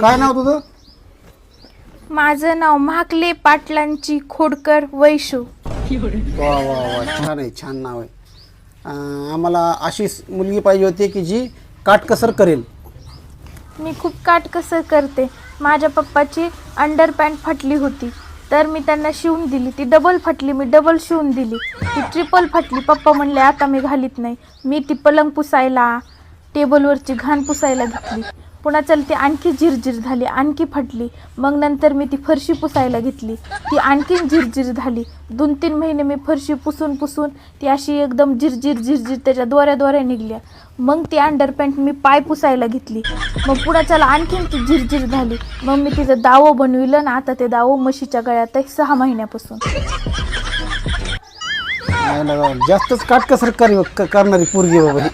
काय नाव तुझं? माझं नाव महाकले पाटलांची खोडकर वैशू. वा वा वा छान आहे छान नाव आहे. अं, आम्हाला अशी मुलगी पाहिजे होती की जी काटकसर करेल. मी खूप काटकसर करते. माझ्या पप्पाची अंडर पॅन्ट फाटली होती. तर मी त्यांना शिवून दिली. ती डबल फाटली मी डबल शिवून दिली. ती ट्रिपल फाटली. पप्पा म्हणले आता मी घालीत नाही. मी ती पलंग पुसायला टेबलवरची घाण पुसायला घेतली. पुन्हा चल ती आणखी झिरझिर झाली आणखी फटली. मग नंतर मी ती फरशी पुसायला घेतली. ती आणखीन झिरझिर झाली. दोन तीन महिने मी फरशी पुसून पुसून ती अशी एकदम झिरझिर झिरझिर त्याच्या दोऱ्या दोऱ्या निघल्या. मग ती अंडरपॅन्ट मी पाय पुसायला घेतली. मग पुढं चला आणखीन ती झिरझिर झाली. मग मी तिचं दावं बनविलं ना आता ते दावं म्हशीच्या गळ्यात आहे सहा महिन्यापासून. जास्तच काटकसर कर करणारी पोरगी बाबा ही.